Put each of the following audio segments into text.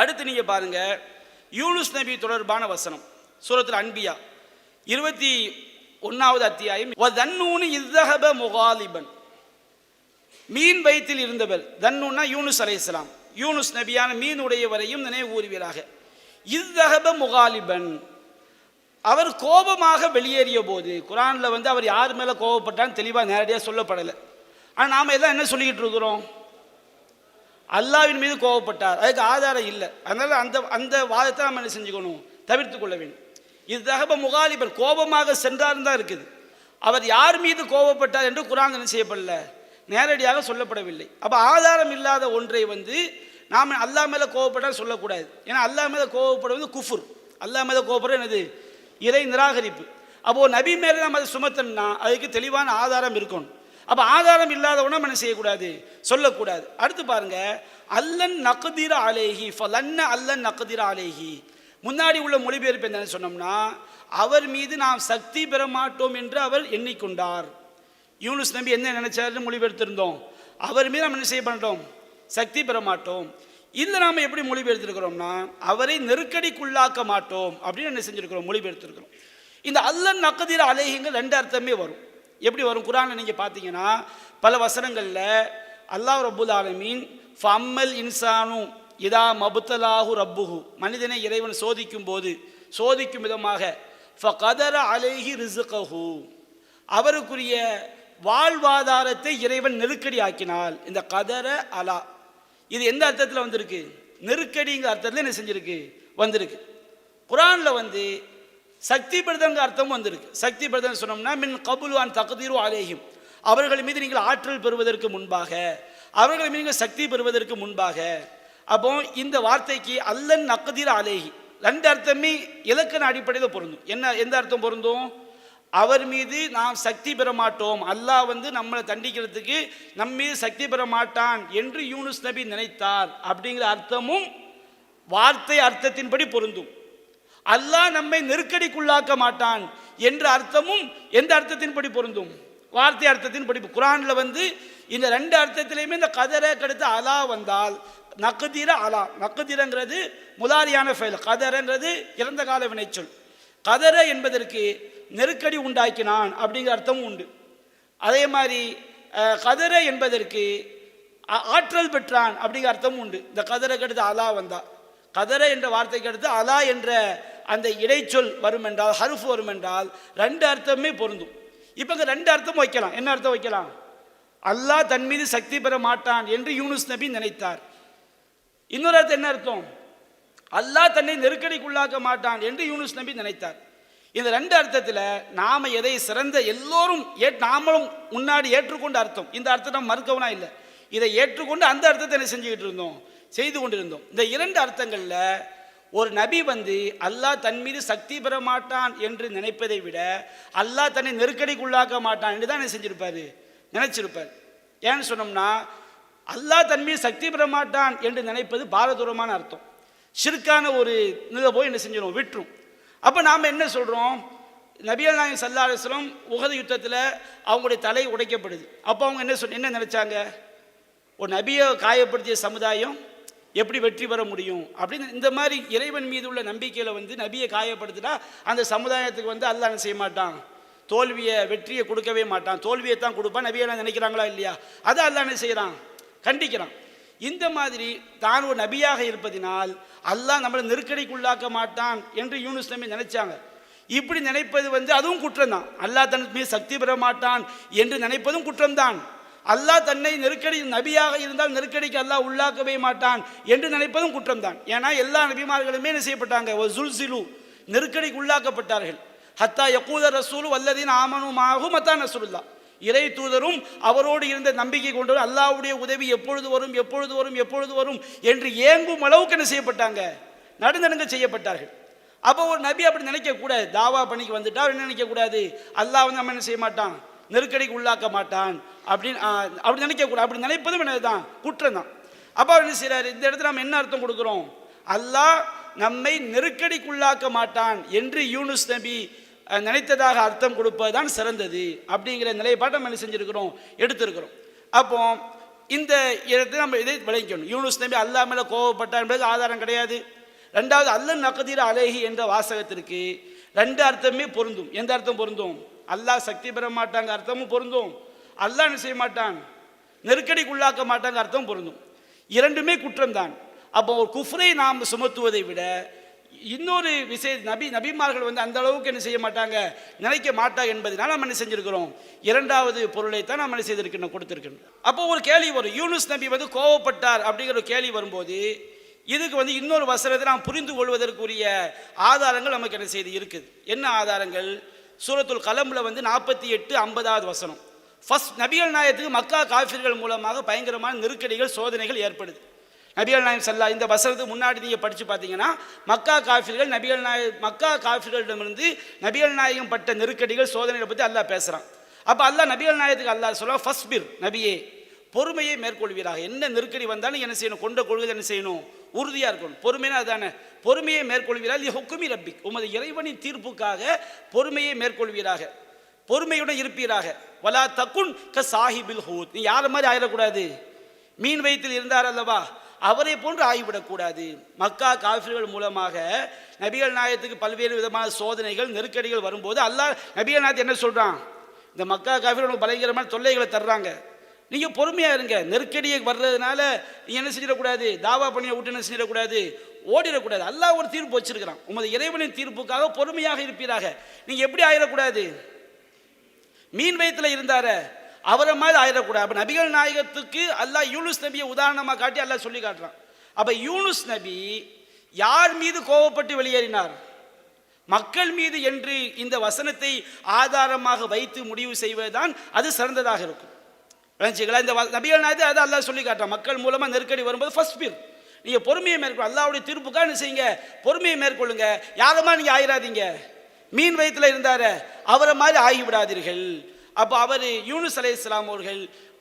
அடுத்து நீங்கள் பாருங்கள் யூனுஸ் நபி தொடர்பான வசனம் சூரத்தில் அன்பியா இருபத்தி ஒன்றாவது அத்தியாயம் தன்னூனு இத்தகப முகாலிபன். மீன் வயிற்றில் இருந்தவர் தன்னுன்னா யூனுஸ் அலைஹிஸ்ஸலாம் யூனுஸ் நபியான மீன் உடையவரையும் நினைவு கூறுவீராக. இத்தகப முகாலிபன். அவர் கோபமாக வெளியேறிய போது குரானில் வந்து அவர் யார் மேலே கோபப்பட்டான்னு தெளிவாக நேரடியாக சொல்லப்படலை. ஆனால் நாம் எல்லாம் என்ன சொல்லிக்கிட்டு இருக்கிறோம்? அல்லாவின் மீது கோபப்பட்டார். அதுக்கு ஆதாரம் இல்லை. அதனால் அந்த அந்த வாதத்தை நம்ம என்ன செஞ்சுக்கணும்? தவிர்த்து கொள்ள வேண்டும். இது தகப முகாலிபர் கோபமாக சென்றார் தான் இருக்குது. அவர் யார் மீது கோபப்பட்டார் என்று குரான் என்ன செய்யப்படல? நேரடியாக சொல்லப்படவில்லை. அப்போ ஆதாரம் இல்லாத ஒன்றை வந்து நாம் அல்லா மேலே கோவப்பட்டால் சொல்லக்கூடாது. ஏன்னா அல்லா மேலே கோவப்படுவது குஃபுர். அல்லா மேலே கோவப்படுறது என்னது? இறை நிராகரிப்பு. அப்போது நபி மேலே நம்ம அதை சுமத்தணும்னா அதுக்கு தெளிவான ஆதாரம் இருக்கணும். அப்போ ஆதாரம் இல்லாதவன நம்ம என்ன செய்யக்கூடாது? சொல்லக்கூடாது. அடுத்து பாருங்க அல்லன் நக்குதிர அலேஹி ஃபலன்ன அல்லன் நக்குதிர அலேஹி. முன்னாடி உள்ள மொழிபெயர்ப்பு என்னன்னு சொன்னோம்னா அவர் மீது நாம் சக்தி பெற மாட்டோம் என்று அவர் எண்ணிக்கொண்டார். யூனுஸ் நம்பி என்ன நினைச்சாருன்னு மொழிபெயர்த்திருந்தோம். அவர் மீது நம்ம என்ன செய்ய மாட்டோம்? சக்தி பெற மாட்டோம். இதில் நாம் எப்படி மொழிபெயர்த்திருக்கிறோம்னா அவரை நெருக்கடிக்குள்ளாக்க மாட்டோம் அப்படின்னு என்ன செஞ்சிருக்கிறோம்? மொழிபெயர்த்திருக்கிறோம். இந்த அல்லன் நக்கதிர அலேஹிங்க ரெண்டு அர்த்தமே வரும். எப்படி வரும் குரானை நீங்கள் பார்த்தீங்கன்னா பல வசனங்களில் அல்லாஹ் ரபுல் ஆலமீன் ஃபம்மல் இன்சானு இதா மபுத்தலாஹு ரப்புஹு. மனிதனை இறைவன் சோதிக்கும் போது சோதிக்கும் விதமாக ஃபகதர அலைஹி ரிசுகஹு அவருக்குரிய வாழ்வாதாரத்தை இறைவன் நெருக்கடி ஆக்கினால் இந்த கதர அலா. இது எந்த அர்த்தத்தில் வந்திருக்கு? நெருக்கடிங்கிற அர்த்தத்தில் என்ன செஞ்சிருக்கு? வந்திருக்கு. குரானில் வந்து சக்தி பிரதங்க அர்த்தமும் வந்திருக்கு. சக்தி பிரதம் சொன்னோம்னா மின் கபுலுவான் தகுதீரு அலேஹிம். அவர்கள் மீது நீங்கள் ஆற்றல் பெறுவதற்கு முன்பாக அவர்கள் மீது நீங்கள் சக்தி பெறுவதற்கு முன்பாக அப்போ இந்த வார்த்தைக்கு அல்லன் நக்கதீர் அலேஹி. ரெண்டு அர்த்தமே இலக்கண அடிப்படையில் பொருந்தும். என்ன எந்த அர்த்தம் பொருந்தும்? அவர் மீது நாம் சக்தி பெற மாட்டோம். அல்லாஹ் வந்து நம்மளை தண்டிக்கிறதுக்கு நம் மீது சக்தி பெற மாட்டான் என்று யூனுஸ் நபி நினைத்தார். அப்படிங்கிற அர்த்தமும் வார்த்தை அர்த்தத்தின்படி பொருந்தும். அல்லாஹ் நம்மை நெருக்கடிக்குள்ளாக்க மாட்டான் என்ற அர்த்தமும் எந்த அர்த்தத்தின்படி பொருந்தும்? வார்த்தை அர்த்தத்தின் படிப்பு குரானில் வந்து இந்த ரெண்டு அர்த்தத்திலையுமே இந்த கதரை கடுத்து அலா வந்தால் நக்குதிர அலா. நக்குதீரங்கிறது முதாரியான ஃபைல். கதரங்கிறது இறந்த கால வினைச்சொல். கதர என்பதற்கு நெருக்கடி உண்டாக்கினான் அப்படிங்கிற அர்த்தமும் உண்டு. அதே மாதிரி கதர என்பதற்கு ஆற்றல் பெற்றான் அப்படிங்கிற அர்த்தமும் உண்டு. இந்த கதரை கடுத்து அலா வந்தா. கதர என்ற வார்த்தைக்கு அடுத்து அலா என்ற அந்த இடைச்சொல் வரும் என்றால் ஹருஃப் வரும் என்றால் ரெண்டு அர்த்தமே பொருந்தும். இப்போ இங்கே ரெண்டு அர்த்தம் வைக்கலாம். என்ன அர்த்தம் வைக்கலாம்? அல்லாஹ் தன் மீது சக்தி பெற மாட்டான் என்று யூனுஸ் நபி நினைத்தார். இன்னொரு அர்த்தம் என்ன அர்த்தம்? அல்லாஹ் தன்னை நெருக்கடிக்குள்ளாக்க மாட்டான் என்று யூனுஸ் நபி நினைத்தார். இந்த ரெண்டு அர்த்தத்தில் நாம் எதை சிறந்த எல்லோரும் ஏ நாமளும் முன்னாடி ஏற்றுக்கொண்ட அர்த்தம். இந்த அர்த்தம் மறுக்கவனா இல்லை. இதை ஏற்றுக்கொண்டு அந்த அர்த்தத்தை என்ன செஞ்சுக்கிட்டு இருந்தோம்? செய்து கொண்டிருந்தோம். இந்த இரண்டு அர்த்தங்களில் ஒரு நபி வந்து அல்லாஹ் தன் மீது சக்தி பெற மாட்டான் என்று நினைப்பதை விட அல்லாஹ் தன்னை நெருக்கடிக்குள்ளாக்க மாட்டான் என்று தான் என்ன செஞ்சிருப்பாரு? நினைச்சிருப்பார். ஏன்னு சொன்னோம்னா அல்லாஹ் தன் மீது சக்தி பெற மாட்டான் என்று நினைப்பது பாரதூரமான அர்த்தம். சிறுக்கான ஒரு இதை போய் என்ன செஞ்சிடும் விட்டுரும். அப்போ நாம் என்ன சொல்கிறோம் நபியல் நாயகம் சல்லா அலுவலம் உகத யுத்தத்தில் அவங்களுடைய தலை உடைக்கப்படுது. அப்போ அவங்க என்ன சொல் என்ன நினச்சாங்க? ஒரு நபியை காயப்படுத்திய சமுதாயம் எப்படி வெற்றி பெற முடியும்? அப்படின்னு இந்த மாதிரி இறைவன் மீது உள்ள நம்பிக்கையில் வந்து நபியை காயப்படுத்தினா அந்த சமுதாயத்துக்கு வந்து அல்லாஹ் செய்ய மாட்டான்? தோல்வியை வெற்றியை கொடுக்கவே மாட்டான். தோல்வியை தான் கொடுப்பான். நபியை நினைக்கிறாங்களா இல்லையா? அதை அல்லாஹ் செய்கிறான் கண்டிக்கிறான். இந்த மாதிரி தான் ஒரு நபியாக இருப்பதினால் அல்லாஹ் நம்மளை நெருக்கடிக்குள்ளாக்க மாட்டான் என்று யூனுஸ் நபி நினைச்சாங்க. இப்படி நினைப்பது வந்து அதுவும் குற்றம் தான் அல்லாஹ் தன் மீது சக்தி பெற மாட்டான் என்று நினைப்பதும் குற்றம்தான். அல்லாஹ் தன்னை நெருக்கடி நபியாக இருந்தால் நெருக்கடிக்கு அல்லாஹ் உள்ளாக்கவே மாட்டான் என்று நினைப்பதும் குற்றம்தான். ஏன்னா எல்லா நபிமார்களுமே என்ன செய்யப்பட்டாங்க? ஒரு ஜுல்சிலு நெருக்கடிக்கு உள்ளாக்கப்பட்டார்கள். ஹத்தா யக்கூத ரசூலு வல்லதின் ஆமனுமாகும் மத்தா நசூல்லா இறை தூதரும் அவரோடு இருந்த நம்பிக்கை கொண்டவர் அல்லாஹ்வுடைய உதவி எப்பொழுது வரும் எப்பொழுது வரும் எப்பொழுது வரும் என்று ஏங்கும் அளவுக்கு என்ன செய்யப்பட்டாங்க? நடுநடுங்க செய்யப்பட்டார்கள். அப்போ ஒரு நபி அப்படி நினைக்கக்கூடாது. தாவா பணிக்கு வந்துட்டா என்ன நினைக்கக்கூடாது? அல்லாஹ் வந்து நம்ம என்ன செய்ய மாட்டான்? நெருக்கடிக்கு உள்ளாக்க மாட்டான். அப்படின்னு அப்படி நினைக்கக்கூடாது. அப்படி நினைப்பதும் என்னதுதான்? குற்றம் தான் அப்போ அவர் என்ன செய்கிறார் இந்த இடத்துல நம்ம என்ன அர்த்தம் கொடுக்குறோம்? அல்லாஹ் நம்மை நெருக்கடிக்குள்ளாக்க மாட்டான் என்று யூனுஸ் நபி நினைத்ததாக அர்த்தம் கொடுப்பது தான் சிறந்தது அப்படிங்கிற நிலைப்பாட்டை நம்ம என்ன செஞ்சுருக்கிறோம்? எடுத்திருக்கிறோம். அப்போ இந்த இடத்தை நம்ம இதை விளங்கிக்கணும். யூனுஸ் நபி அல்லா மேலே கோவப்பட்டார் என்பது ஆதாரம் கிடையாது. ரெண்டாவது அல்ல நகதீர் அலேஹி என்ற வாசகத்திற்கு ரெண்டு அர்த்தமே பொருந்தும். எந்த அர்த்தம் பொருந்தும்? அல்லாஹ் சக்தி பெற மாட்டாங்க அர்த்தமும் பொருந்தும். அல்லாஹ் என்ன செய்ய மாட்டான்? நெருக்கடிக்குள்ளாக்க மாட்டாங்க அர்த்தம் பொருந்தும். இரண்டுமே குற்றம்தான். அப்போ ஒரு குஃப்ரை நாம் சுமத்துவதை விட இன்னொரு விஷய நபி நபிமார்கள் வந்து அந்த அளவுக்கு என்ன செய்ய மாட்டாங்க? நினைக்க மாட்டாங்க என்பதனால நம்ம என்ன செஞ்சிருக்கிறோம்? இரண்டாவது பொருளை தான் நம்ம என்ன செய்திருக்கணும் கொடுத்துருக்கணும் அப்போ ஒரு கேள்வி வரும். யூனுஸ் நபி வந்து கோவப்பட்டார் அப்படிங்கிற ஒரு கேள்வி வரும்போது இதுக்கு வந்து இன்னொரு வசனத்தை நாம் புரிந்து கொள்வதற்குரிய ஆதாரங்கள் நமக்கு என்ன செய்து இருக்குது? என்ன ஆதாரங்கள்? சூரத்துல் கலம்பில் வந்து நாற்பத்தி எட்டு ஐம்பதாவது வசனம். ஃபஸ்ட் நபிகள் நாயத்துக்கு மக்கா காஃபிர்கள் மூலமாக பயங்கரமான நெருக்கடிகள் சோதனைகள் ஏற்படுது. நபிகள் நாயம் சல்லா இந்த வசனத்துக்கு முன்னாடி நீங்கள் படித்து பார்த்தீங்கன்னா மக்கா காஃபிர்கள் நபிகள் நாய மக்கா காஃபிர்களிடமிருந்து நபிகள் நாயகம் பட்ட நெருக்கடிகள் சோதனைகளை பற்றி அல்லாஹ் பேசுகிறான் அப்போ அல்லாஹ் நபிகள் நாயத்துக்கு அல்லாஹ் சொல்ல ஃபஸ்ட் பிர் நபியே பொறுமையை மேற்கொள்வீராக. என்ன நெருக்கடி வந்தாலும் என்ன செய்யணும்? கொண்ட கொள்கை என்ன செய்யணும்? உறுதியாக இருக்கணும். பொறுமைனா அதுதானே பொறுமையை மேற்கொள்வீரால் ஹொக்குமி ரப்பி உமது இறைவனின் தீர்ப்புக்காக பொறுமையை மேற்கொள்வீராக. பொறுமையுடன் இருப்பீராக. வலா தக்குன் க சாஹிபில் ஹூத். நீ யார் மாதிரி ஆயிடக்கூடாது? மீன் வயிற்றில் இருந்தார் அல்லவா? அவரை போன்று ஆகிவிடக்கூடாது. மக்கா காஃபிர்கள் மூலமாக நபிகள் நாயத்துக்கு பல்வேறு விதமான சோதனைகள் நெருக்கடிகள் வரும்போது அல்லாஹ் நபிகள் நாயத்து என்ன சொல்கிறான் இந்த மக்கா காஃபிர்கள் பயங்கரமான தொல்லைகளை தர்றாங்க. நீங்கள் பொறுமையாக இருங்க. நெருக்கடியை வர்றதுனால நீங்கள் என்ன செஞ்சிடக்கூடாது? தாவா பண்ணியை விட்டு என்ன செஞ்சிடக்கூடாது? ஓடிடக்கூடாது. அல்லா ஒரு தீர்ப்பு வச்சிருக்கிறான். உமது இறைவனின் தீர்ப்புக்காக பொறுமையாக இருப்பீராக. நீங்கள் எப்படி ஆயிடக்கூடாது? மீன் வயத்தில் இருந்தார அவரை மாதிரி ஆயிடக்கூடாது. அப்போ நபிகள் நாயகத்துக்கு அல்லாஹ் யூனுஸ் நபியை உதாரணமாக காட்டி அல்லாஹ் சொல்லி காட்டுறான். அப்போ யூனுஸ் நபி யார் மீது கோவப்பட்டு வெளியேறினார்? மக்கள் மீது என்று இந்த வசனத்தை ஆதாரமாக வைத்து முடிவு செய்வதுதான் அது சிறந்ததாக இருக்கும். விளைஞ்சிக்கலாம் இந்த நபிகள் நாயகத்தை அதை அல்லாஹ் சொல்லி காட்டான் மக்கள் மூலமாக நெருக்கடி வரும்போது ஃபர்ஸ்ட் பீர் நீங்கள் பொறுமையை மேற்கொள்ள அல்லாவுடைய தீர்ப்புக்காக என்ன செய்யுங்க? பொறுமையை மேற்கொள்ளுங்க. யாரமா நீங்கள் ஆயிராதீங்க? மீன் வயிற்றில் இருந்தார அவரை மாதிரி ஆகிவிடாதீர்கள். அப்போ அவர் யூனுஸ் அலை இஸ்லாம் அவர்கள்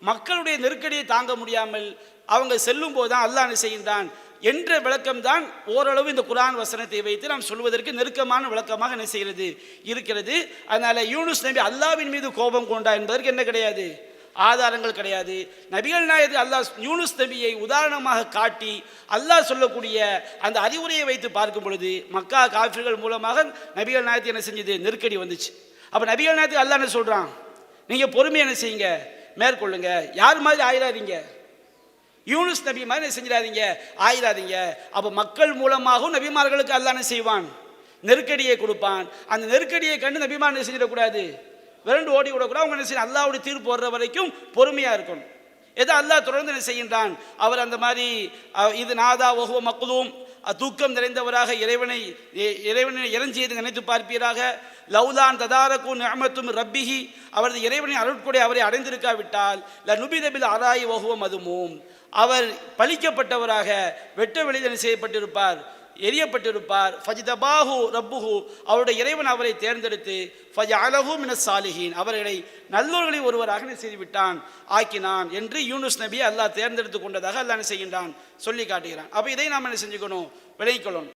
மக்களுடைய நெருக்கடியை தாங்க முடியாமல் அவங்க செல்லும் போது தான் அல்லாஹ் என்ன செய்கின்றான்? என்ற விளக்கம்தான் ஓரளவு இந்த குரான் வசனத்தை வைத்து நாம் சொல்வதற்கு நெருக்கமான விளக்கமாக என்ன செய்கிறது? இருக்கிறது. அதனால் யூனுஸ் நபி அல்லாவின் மீது கோபம் கொண்டா என்பதற்கு என்ன கிடையாது? ஆதாரங்கள் கிடையாது. நபிகள் நாயகர் அல்லாஹ் யூனுஸ் நபியை உதாரணமாக காட்டி அல்லாஹ் சொல்லக்கூடிய அந்த அறிவுரையை வைத்து பார்க்கும் பொழுது மக்கா காஃபிர்கள் மூலமாக நபிகள் நாயகத்தை என்ன செஞ்சது? நெருக்கடி வந்துச்சு. அப்போ நபிகள் நாயகத்துக்கு அல்லாஹ் என்ன சொல்கிறான் நீங்கள் பொறுமை என்ன செய்யுங்க? மேற்கொள்ளுங்க. யார் மாதிரி ஆயிடாதீங்க யூனுஸ் நபி மாதிரி என்ன செஞ்சிடாதீங்க? ஆயிடாதீங்க அப்போ மக்கள் மூலமாகவும் நபிமார்களுக்கு அல்லாஹ் என்ன செய்வான்? நெருக்கடியை கொடுப்பான். அந்த நெருக்கடியை கண்டு நபிமான செஞ்சிடக்கூடாது? விரண்டு ஓடி விடக்கூடாது. அவங்க என்ன செய்யணும்? அல்லாவுடைய தீர்ப்பு வர்ற வரைக்கும் பொறுமையாக இருக்கணும். எதை அல்லாஹ் தொடர்ந்து என்ன செய்கின்றான்? அவர் அந்த மாதிரி இது நாதா ஒஹுவ மக்களும் தூக்கம் நிறைந்தவராக இறைவனை இறைவனை இறஞ்சியது நினைத்து பார்ப்பீராக. லவ்லான் ததாரக்கும் நியமத்தும் ரப்பிஹி. அவரது இறைவனை அருட்கொடை அவரை அடைந்திருக்காவிட்டால் ல நுபிதபில் ஆராய் ஒகுவ மதுமூம். அவர் பழிக்கப்பட்டவராக வெட்ட வெளிதனை செய்யப்பட்டிருப்பார்? எரியப்பட்டிருப்பார். ஃபஜிதபாஹு ரப்புஹு அவருடைய இறைவன் அவரை தேர்ந்தெடுத்து ஃபஜ அலஹு மின சாலிஹீன் அவர்களை நல்லோர்களில் ஒருவராக செய்துவிட்டான் ஆக்கினான் என்று யூனுஸ் நபி அல்லாஹ் தேர்ந்தெடுத்து கொண்டதாக அல்லாஹ் செய்கின்றான்? சொல்லி காட்டுகிறான். அப்போ இதை நாம் என்ன செஞ்சுக்கணும்? விளங்கிக்கொள்ளணும்